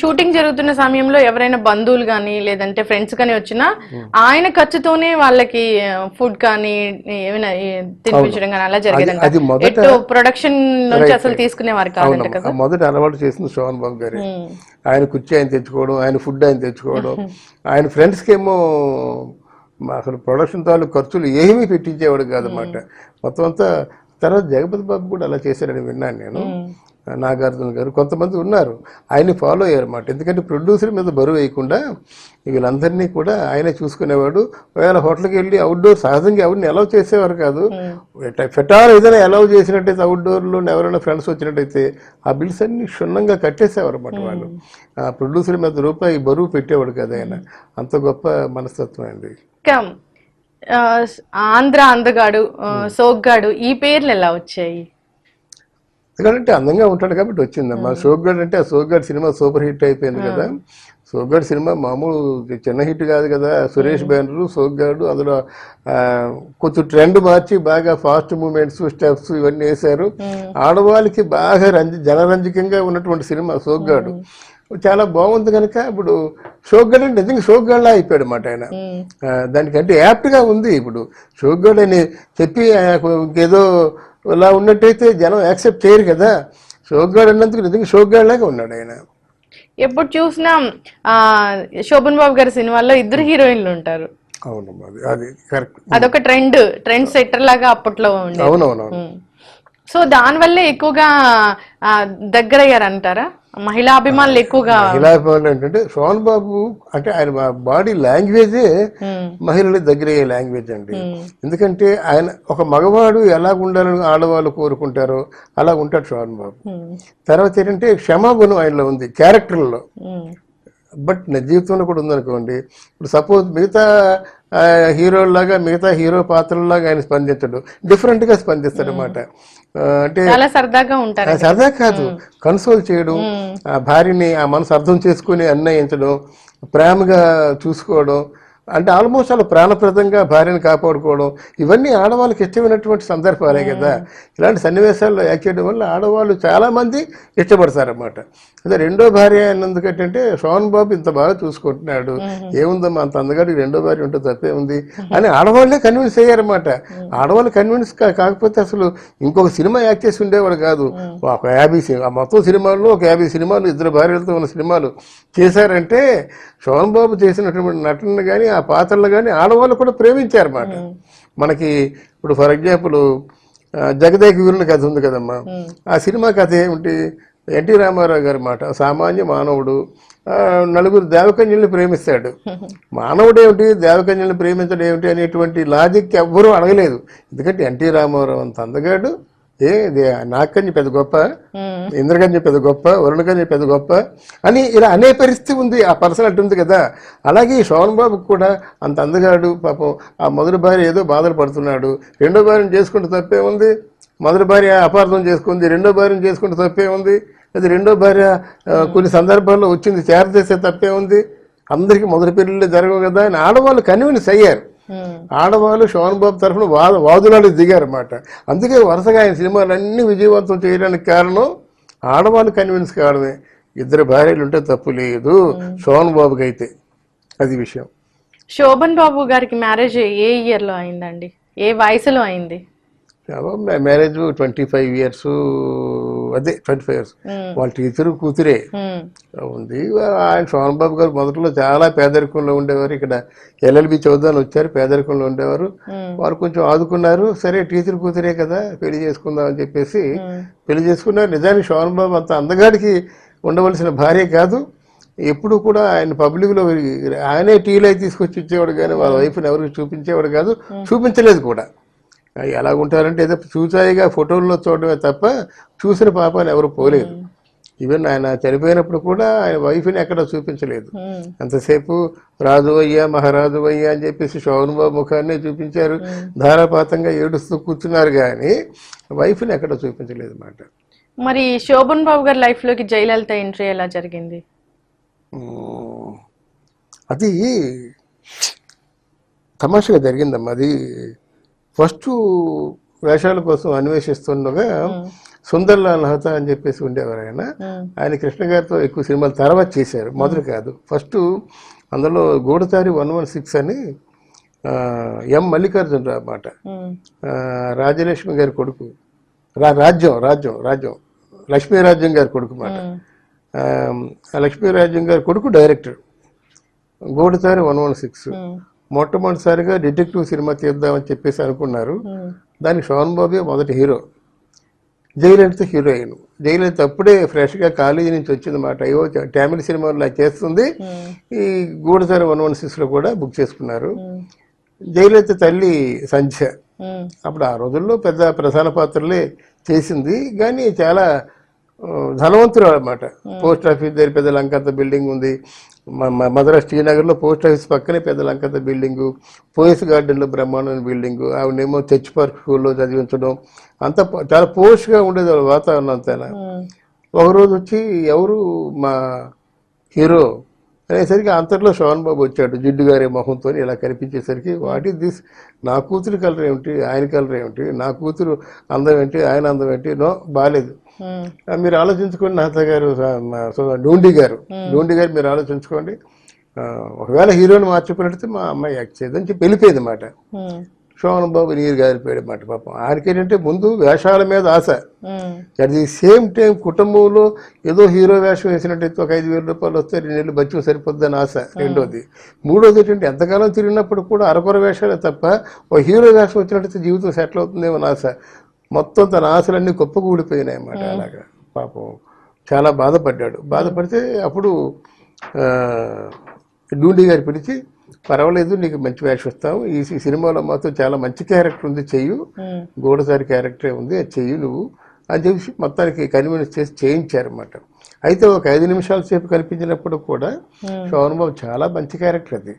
Shooting జరుగుతున్న సమయంలో ఎవరైనా బంధువులు కానీ లేదంటే ఫ్రెండ్స్ కానీ వచ్చినా ఆయన ఖర్చుతోనే వాళ్ళకి ఫుడ్ కానీ ఏమైనా తినిపించడం కానీ అలా జరిగేదంట ఎటు ప్రొడక్షన్ నుంచి అసలు తీసుకునేవారు కాదంట అవునమ్మా. కదా? మొదట అలవాటు చేసింది శోభన్ బాబు గారి. ఆయన కుర్చీ ఆయన తెచ్చుకోవడం ఆయన ఫుడ్ ఆయన తెచ్చుకోవడం. ఆయన ఫ్రెండ్స్కి ఏమో అసలు ప్రొడక్షన్ తాలూకు ఖర్చులు ఏమీ పెట్టించేవాడు కాదన్నమాట. మొత్తం అంతా తర్వాత జగపతి బాబు కూడా అలా చేశారని విన్నాను నేను. నాగార్జున గారు. కొంతమంది ఉన్నారు. ఆయన్ని ఫాలో అయ్యారన్నమాట. ఎందుకంటే ప్రొడ్యూసర్ మీద బరువు వేయకుండా వీళ్ళందరినీ కూడా ఆయనే చూసుకునేవాడు. ఒకవేళ హోటల్కి వెళ్ళి అవుట్డోర్ సహజంగా ఎవరిని అలౌ చేసేవారు కాదు. ఫెటాల్ ఏదైనా అలౌ చేసినట్టయితే అవుట్డోర్లో ఎవరైనా ఫ్రెండ్స్ వచ్చినట్టయితే ఆ బిల్స్ అన్ని క్షుణ్ణంగా కట్టేసేవారు అన్నమాట వాళ్ళు. ఆ ప్రొడ్యూసర్ మీద రూపాయి బరువు పెట్టేవాడు కదా ఆయన. అంత గొప్ప మనస్తత్వం అండి. ఆంధ్ర అందగాడు ఆ, సోగ్గాడు ఈ పేర్లు ఎలా వచ్చాయి? ఎందుకంటే అందంగా ఉంటాడు కాబట్టి వచ్చిందమ్మా. సోగ్గాడ్ అంటే ఆ సోగ్గాడ్ సినిమా సూపర్ హిట్ అయిపోయింది కదా. సోగ్గాడ్ సినిమా మామూలు చిన్న హిట్ కాదు కదా. సురేష్ బ్యానరు సోగ్గాడు అందులో కొంచెం ట్రెండ్ మార్చి బాగా ఫాస్ట్ మూమెంట్స్ స్టెప్స్ ఇవన్నీ వేశారు. ఆడవాళ్ళకి బాగా రంజ జనరంజకంగా ఉన్నటువంటి సినిమా సోగ్గాడు. చాలా బాగుంది కనుక ఇప్పుడు షోగ్గాడ్ అంటే నిజంగా షోగ్గాడ్లా అయిపోయాడు అన్నమాట ఆయన దానికంటే యాప్ట్గా ఉంది ఇప్పుడు. షోగ్గాడ్ అని చెప్పి ఆయనకు ఇంకేదో ఇలా ఉన్నట్టయితే జనం యాక్సెప్ట్ చేయరు కదా. షోగ్గాడ్ అన్నందుకు నిజంగా షోగ్గాడ్ లాగా ఉన్నాడు ఆయన. ఎప్పుడు చూసినా శోభన్ బాబు గారి సినిమాల్లో ఇద్దరు హీరోయిన్లు ఉంటారు. అవునమ్మా అది అది కరెక్ట్. అదొక ట్రెండ్ ట్రెండ్ సెట్టర్ లాగా అప్పట్లో అవునవునవును. సో దానివల్లే ఎక్కువగా ఆ, దగ్గరయ్యారు అంటారా మహిళా అభిమానులు ఎక్కువగా మహిళా అభిమానులు ఏంటంటే సోహన్ బాబు అంటే ఆయన బాడీ లాంగ్వేజే మహిళల దగ్గర అయ్యే లాంగ్వేజ్ అండి. ఎందుకంటే ఆయన ఒక మగవాడు ఎలా ఉండాలని ఆడవాళ్ళు కోరుకుంటారో అలా ఉంటాడు సోహన్ బాబు. తర్వాత ఏంటంటే క్షమాగుణం ఆయనలో ఉంది క్యారెక్టర్లో. బట్ నా జీవితంలో కూడా ఉందనుకోండి ఇప్పుడు సపోజ్ మిగతా హీరోల్లాగా మిగతా హీరో పాత్రల్లాగా ఆయన స్పందించడు. డిఫరెంట్గా స్పందిస్తాడు అనమాట అంటే చాలా సరదాగా ఉంటారు సరదా కాదు. కన్సోల్ చేయడం ఆ భార్యని ఆ మనసు అర్థం చేసుకుని అన్వయించడం ప్రేమగా చూసుకోవడం అంటే ఆల్మోస్ట్ అలా ప్రాణప్రదంగా భార్యను కాపాడుకోవడం ఇవన్నీ ఆడవాళ్ళకి ఇష్టమైనటువంటి సందర్భాలే కదా. ఇలాంటి సన్నివేశాల్లో యాక్ట్ చేయడం వల్ల ఆడవాళ్ళు చాలామంది ఇష్టపడతారన్నమాట. అదే రెండో భార్య అన్నందుకంటే సోహన్ బాబు ఇంత బాగా చూసుకుంటున్నాడు. ఏముందమ్మా అంత అందగాడి రెండో భార్య ఉంటే తప్పే ఉంది అని ఆడవాళ్ళే కన్విన్స్ అయ్యారన్నమాట. ఆడవాళ్ళు కన్విన్స్ కాకపోతే అసలు ఇంకొక సినిమా యాక్ట్ చేసి ఉండేవాడు కాదు. ఒక యాభై సినిమా మొత్తం సినిమాల్లో ఒక యాభై సినిమాలు ఇద్దరు భార్యలతో ఉన్న సినిమాలు. చేశారంటే శోభన్ బాబు చేసినటువంటి నటన కానీ ఆ పాత్రలు కానీ ఆడవాళ్ళు కూడా ప్రేమించారన్నమాట మనకి ఇప్పుడు ఫర్ ఎగ్జాంపుల్ జగదేక వీరుని కథ ఉంది కదమ్మా. ఆ సినిమా కథ ఏమిటి? ఎన్టీ రామారావు గారి మాట. సామాన్య మానవుడు నలుగురు దేవకన్యల్ని ప్రేమిస్తాడు. మానవుడు ఏమిటి? దేవకన్యల్ని ప్రేమించడం ఏమిటి అనేటువంటి లాజిక్ ఎవ్వరూ అడగలేదు. ఎందుకంటే ఎన్టీ రామారావు అంత అందగాడు ఏ ఇది నాకన్య పెద్ద గొప్ప ఉమ్, ఇంద్రకన్య పెద్ద గొప్ప వరుణకన్య పెద్ద గొప్ప అని ఇలా అనే పరిస్థితి ఉంది. ఆ పర్సనాలిటీ ఉంది కదా. అలాగే ఈ శోభన్ బాబుకు కూడా అంత అందగాడు పాపం ఆ మొదటి భార్య ఏదో బాధలు పడుతున్నాడు. రెండో భార్యను చేసుకుంటే తప్పే ఉంది. మొదటి భార్య అపార్థం చేసుకుంది. రెండో భార్యను చేసుకుంటే తప్పే ఉంది. అది రెండో భార్య కొన్ని సందర్భాల్లో వచ్చింది చేరచేస్తే తప్పే ఉంది. అందరికీ మొదటి పెళ్ళిళ్ళు జరగవు కదా అని ఆడవాళ్ళు కన్విన్స్ అయ్యారు. ఆడవాళ్ళు శోభన్ బాబు తరఫున వాద వాదులాలు దిగారన్నమాట. అందుకే వరుసగా ఆయన సినిమాలన్నీ విజయవంతం చేయడానికి కారణం ఆడవాళ్ళు కన్విన్స్ కావడమే. ఇద్దరు భార్యలు ఉంటే తప్పు లేదు. శోభన్ బాబుకి అయితే అది విషయం. శోభన్ బాబు గారికి మ్యారేజ్ ఏ ఇయర్లో అయిందండి? ఏ వయసులో అయింది? మ్యారేజ్ ట్వంటీ ఫైవ్ ఇయర్స్ అదే ట్వంటీ ఫైవ్ ఇయర్స్. వాళ్ళ టీచరు కూతురే. ఉంది. ఆయన శోభన్ బాబు గారు మొదట్లో చాలా పేదరికంలో ఉండేవారు. ఇక్కడ ఎల్ఎల్బి చదువుదాని వచ్చారు పేదరికంలో ఉండేవారు. వారు కొంచెం ఆదుకున్నారు. సరే టీచర్ కూతురే కదా పెళ్ళి చేసుకుందాం అని చెప్పేసి పెళ్ళి చేసుకున్నారు. నిజానికి శోభన్ బాబు అంత అందగాడికి ఉండవలసిన భార్య కాదు. ఎప్పుడు కూడా ఆయన పబ్లిక్లో ఆయనే టీలో తీసుకొచ్చి ఇచ్చేవాడు కానీ వాళ్ళ వైఫ్ని ఎవరికి చూపించేవాడు కాదు. చూపించలేదు కూడా. ఎలా ఉంటారంటే ఏదో చూచాయిగా ఫోటోల్లో చూడడమే తప్ప చూసిన పాపాన్ని ఎవరు పోలేదు. ఈవెన్ ఆయన చనిపోయినప్పుడు కూడా ఆయన వైఫ్ని ఎక్కడ చూపించలేదు. అంతసేపు రాజు అయ్యా మహారాజు అయ్యా అని చెప్పేసి శోభన్ బాబు ముఖాన్ని చూపించారు. ధారాపాతంగా ఏడుస్తూ కూర్చున్నారు కానీ వైఫ్ని ఎక్కడ చూపించలేదు అన్నమాట మరి శోభన్ బాబు గారి లైఫ్లోకి జయలలిత ఎంట్రీ ఎలా జరిగింది? అది తమాషగా జరిగిందమ్మా. అది ఫస్ట్ వేషాల కోసం అన్వేషిస్తుండగా సుందర్లాల్ హతా అని చెప్పేసి ఉండేవారు ఆయన. ఆయన కృష్ణ గారితో ఎక్కువ సినిమాలు తర్వాత చేశారు. మొదలు కాదు. ఫస్ట్ అందులో గూడతారి వన్ వన్ సిక్స్ అని ఎం మల్లికార్జునరావు అన్నమాట రాజలక్ష్మి గారి కొడుకు. రా రాజ్యం రాజ్యం రాజ్యం. లక్ష్మీ రాజ్యం గారి కొడుకు అన్నమాట ఉమ్, ఆ, ఆ లక్ష్మీ రాజ్యం గారి కొడుకు director. Goodachari one one six. మొట్టమొదటిసారిగా డిటెక్టివ్ సినిమా తీద్దామని చెప్పేసి అనుకున్నారు. దానికి శోభన్ బాబే మొదటి హీరో. జయలలిత హీరోయిన్. జయలలిత అప్పుడే ఫ్రెష్గా కాలేజీ నుంచి వచ్చిందన్నమాట అయ్యో టామిల్ సినిమాలో చేస్తుంది. ఈ గూడసారి వన్ వన్ సిక్స్లో కూడా బుక్ చేసుకున్నారు. జయలలిత తల్లి సంధ్య. అప్పుడు ఆ రోజుల్లో పెద్ద ప్రధాన పాత్రలే చేసింది. కానీ చాలా ఆ, ధనవంతురాలు అనమాట పోస్ట్ ఆఫీస్ దగ్గర పెద్ద లంకంత బిల్డింగ్ ఉంది. మద్రాస్ శ్రీనగర్లో పోస్ట్ ఆఫీస్ పక్కనే పెద్ద లంకంత బిల్డింగు. పోయిస్ గార్డెన్లో బ్రహ్మాండమైన బిల్డింగు. ఆవిడేమో చర్చ్ పార్క్ స్కూల్లో చదివించడం. అంతా చాలా పోస్ట్గా ఉండేది వాళ్ళ వాతావరణం అంతా ఉమ్, ఒకరోజు వచ్చి ఎవరు మా హీరో? అనేసరికి అంతట్లో శోభన్ బాబు వచ్చాడు. జిడ్డు గారి మొహంతో ఇలా కనిపించేసరికి వాట్ ఈస్ దిస్? నా కూతురు కలర్ ఏమిటి ఆయన కలర్ ఏమిటి నా కూతురు అందం ఏంటి? ఆయన అందం ఏంటి? నో బాగాలేదు మీరు ఆలోచించుకోండి నాథ గారు డూండి గారు. డూండి గారు మీరు ఆలోచించుకోండి. ఒకవేళ హీరోని మార్చుకున్నట్టు మా అమ్మాయి యాక్ట్ చేయదని చెప్పి వెళ్ళిపోయింది ఉమ్, శోభన్ బాబు నీరు గారిపోయాడు అన్నమాట పాపం. ఆయనకేంటంటే ముందు వేషాల మీద ఆశ. అట్ ది సేమ్ టైం కుటుంబంలో ఏదో హీరో వేషం వేసినట్టయితే ఒక ఐదు వేల రూపాయలు వస్తే రెండు నెలలు బచ్చం సరిపోద్దని ఆశ రెండోది. మూడోది ఏంటంటే ఎంతకాలం తిరిగినప్పుడు కూడా అరకొర వేషాలే తప్ప ఒక హీరో వేషం వచ్చినట్టయితే జీవితం సెటిల్ అవుతుందేమో ఆశ. మొత్తం తన ఆశలన్నీ కుప్పకూలిపోయినాయి అన్నమాట అలాగా. పాపం చాలా బాధపడ్డాడు. బాధపడితే అప్పుడు డూండి గారు పిలిచి పర్వాలేదు నీకు మంచి వేషం ఇస్తాము ఈ సినిమాలో మాత్రం చాలా మంచి క్యారెక్టర్ ఉంది చెయ్యు. గూడసారి క్యారెక్టరే ఉంది అది చెయ్యి నువ్వు. అని చెప్పి మొత్తానికి కన్విన్స్ చేసి చేయించారన్నమాట. అయితే ఒక ఐదు నిమిషాల సేపు కనిపించినప్పుడు కూడా. శోభన్ బాబు చాలా మంచి క్యారెక్టర్ అది.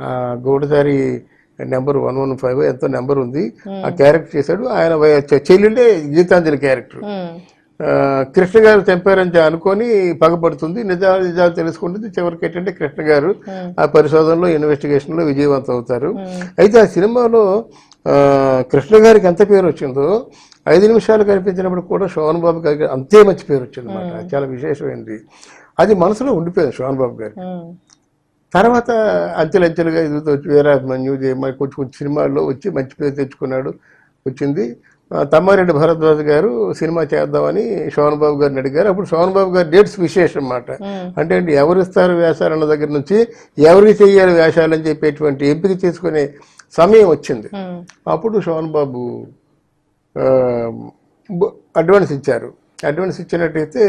ఆ Goodachari number one one five ఎంతో నెంబర్ ఉంది. ఆ క్యారెక్టర్ చేశాడు. ఆయన వయ- చె- చెల్లెళ్ళే గీతాంజలి క్యారెక్టర్. కృష్ణ గారు చంపారని అనుకొని పగబడుతుంది నిజాలు నిజాలు తెలుసుకుంటుంది. చివరికి ఏంటంటే కృష్ణ గారు. ఆ పరిశోధనలో ఇన్వెస్టిగేషన్లో విజయవంతం అవుతారు. అయితే ఆ సినిమాలో కృష్ణ గారికి ఎంత పేరు వచ్చిందో ఐదు నిమిషాలు కనిపించినప్పుడు కూడా శోభన్ బాబు గారికి అంతే మంచి పేరు వచ్చింది అనమాట చాలా విశేషమైనది అది మనసులో ఉండిపోయింది శోభన్ బాబు గారికి. తర్వాత అంచెలంచెలుగా ఎదుగుతూ వచ్చి వేరే న్యూ కొంచెం కొంచెం సినిమాల్లో వచ్చి మంచి పేరు తెచ్చుకున్నాడు వచ్చింది. తమ్మారెడ్డి భరద్వాజ్ గారు సినిమా చేద్దామని శోభన్ బాబు గారిని అడిగారు. అప్పుడు శోభన్ బాబు గారి డేట్స్ విశేషం అన్నమాట. అంటే ఎవరు ఇస్తారు వేషాలు అన్న దగ్గర నుంచి ఎవరికి చెయ్యాలి వేషాలు అని చెప్పేటువంటి ఎంపిక చేసుకునే సమయం వచ్చింది. అప్పుడు శోభన్ బాబు అడ్వాన్స్ ఇచ్చారు. అడ్వాన్స్ ఇచ్చినట్టయితే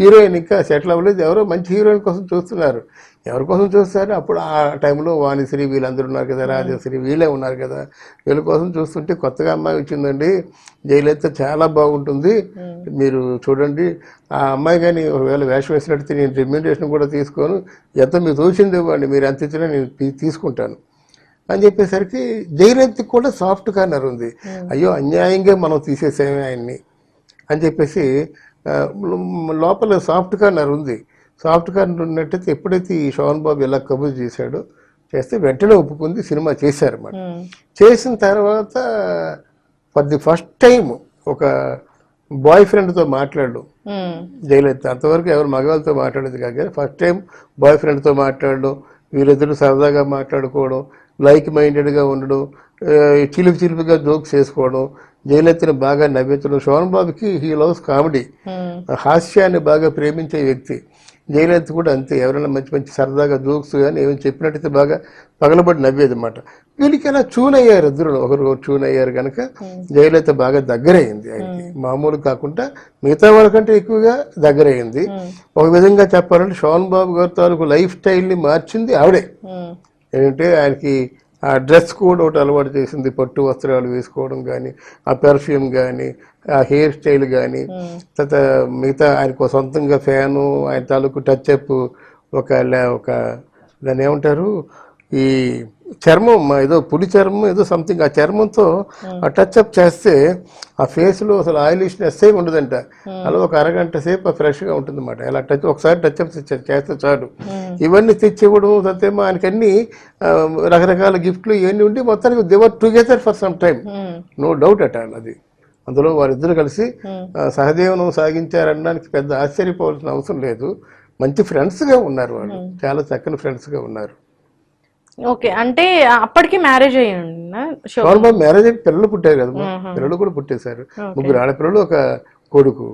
హీరోయిన్ ఇంకా సెటిల్ అవ్వలేదు. ఎవరో మంచి హీరోయిన్ కోసం చూస్తున్నారు. ఎవరి కోసం చూస్తారు? అప్పుడు ఆ టైంలో వాణిశ్రీ వీళ్ళందరూ ఉన్నారు కదా రాజశ్రీ వీళ్ళే ఉన్నారు కదా. వీళ్ళ కోసం చూస్తుంటే కొత్తగా అమ్మాయి వచ్చిందండి. జయలలిత చాలా బాగుంటుంది. మీరు చూడండి. ఆ అమ్మాయి కానీ ఒకవేళ వేషం వేసినట్టు నేను రెమ్యూనరేషన్ కూడా తీసుకోను. ఎంత మీరు తోచింది ఇవ్వండి. మీరు ఎంత ఇచ్చినా నేను తీసుకుంటాను. అని చెప్పేసరికి జయలలితకి కూడా సాఫ్ట్ కార్నర్ ఉంది. అయ్యో అన్యాయంగా మనం తీసేసామే ఆయన్ని. అని చెప్పేసి లోపల సాఫ్ట్ కార్నర్ ఉంది. సాఫ్ట్ కార్నర్ ఉన్నట్టయితే ఎప్పుడైతే ఈ శోభన్ బాబు ఇలా కబుర్ చేశాడో చేస్తే వెంటనే ఒప్పుకుంది సినిమా చేశారన్నమాట. చేసిన తర్వాత ఫర్ ది ఫస్ట్ టైం ఒక బాయ్ ఫ్రెండ్తో మాట్లాడు జయలలిత అంతవరకు ఎవరు మగవాళ్ళతో మాట్లాడేది కాక ఫస్ట్ టైం బాయ్ ఫ్రెండ్తో మాట్లాడడం వీరిద్దరు సరదాగా మాట్లాడుకోవడం లైక్ మైండెడ్గా ఉండడం చిలుపు చిలుపుగా జోక్స్ చేసుకోవడం జయలలితను బాగా నవ్వించడం. శోభన్ బాబుకి హీ లవ్స్ కామెడీ. ఉమ్, హాస్యాన్ని బాగా ప్రేమించే వ్యక్తి. జయలలిత కూడా అంతే. ఎవరైనా మంచి మంచి సరదాగా జోక్స్ కానీ ఏమైనా చెప్పినట్టయితే బాగా పగలబడి నవ్వేది అనమాట వీళ్ళకి అలా చూన్ అయ్యారు ఇద్దరు ఒకరు చూన్ అయ్యారు కనుక జయలలిత బాగా దగ్గరయ్యింది ఆయనకి. మామూలు కాకుండా మిగతా వాళ్ళకంటే ఎక్కువగా దగ్గరయ్యింది ఒక విధంగా చెప్పాలంటే శోభన్ బాబు గారి తాలూకు లైఫ్ స్టైల్ని మార్చింది ఆవిడే. ఏంటంటే ఆయనకి ఆ డ్రెస్ కోడ్ ఒకటి అలవాటు చేసింది. పట్టు వస్త్రాలు వేసుకోవడం కానీ ఆ పెర్ఫ్యూమ్ కానీ ఆ హెయిర్ స్టైల్ కానీ తర్వాత మిగతా ఆయనకు సొంతంగా ఫ్యాను ఆయన తాలూకు టచ్ అప్ ఒక ఒక దాన్ని ఏమంటారు? ఈ చర్మం ఏదో పులి చర్మం ఏదో సంథింగ్ ఆ చర్మంతో ఆ టచ్ అప్ చేస్తే ఆ ఫేస్లో అసలు ఆయిలిష్నెస్ ఏమి ఉండదంట. అలా ఒక అరగంట సేపు ఫ్రెష్గా ఉంటుంది అనమాట అలా టచ్ ఒకసారి టచ్ అప్ చేస్తే చాలు. ఇవన్నీ తెచ్చివ్వడం తప్పేమో ఆయనకి అన్ని ఆ, రకరకాల గిఫ్ట్లు ఇవన్నీ ఉండి మొత్తానికి they were together for some time no doubt at అది. అందులో వారిద్దరు కలిసి ఆ, సహజీవనం సాగించారనడానికి పెద్ద ఆశ్చర్యపోవాల్సిన అవసరం లేదు. మంచి ఫ్రెండ్స్గా ఉన్నారు వాళ్ళు. చాలా చక్కని ఫ్రెండ్స్గా ఉన్నారు. ఓకే అంటే అప్పటికి మ్యారేజ్ నార్మల్ మ్యారేజ్ అయ్యి పిల్లలు పుట్టారు కదా పిల్లలు కూడా పుట్టేశారు. ముగ్గురు ఆడపిల్లలు ఒక కొడుకు.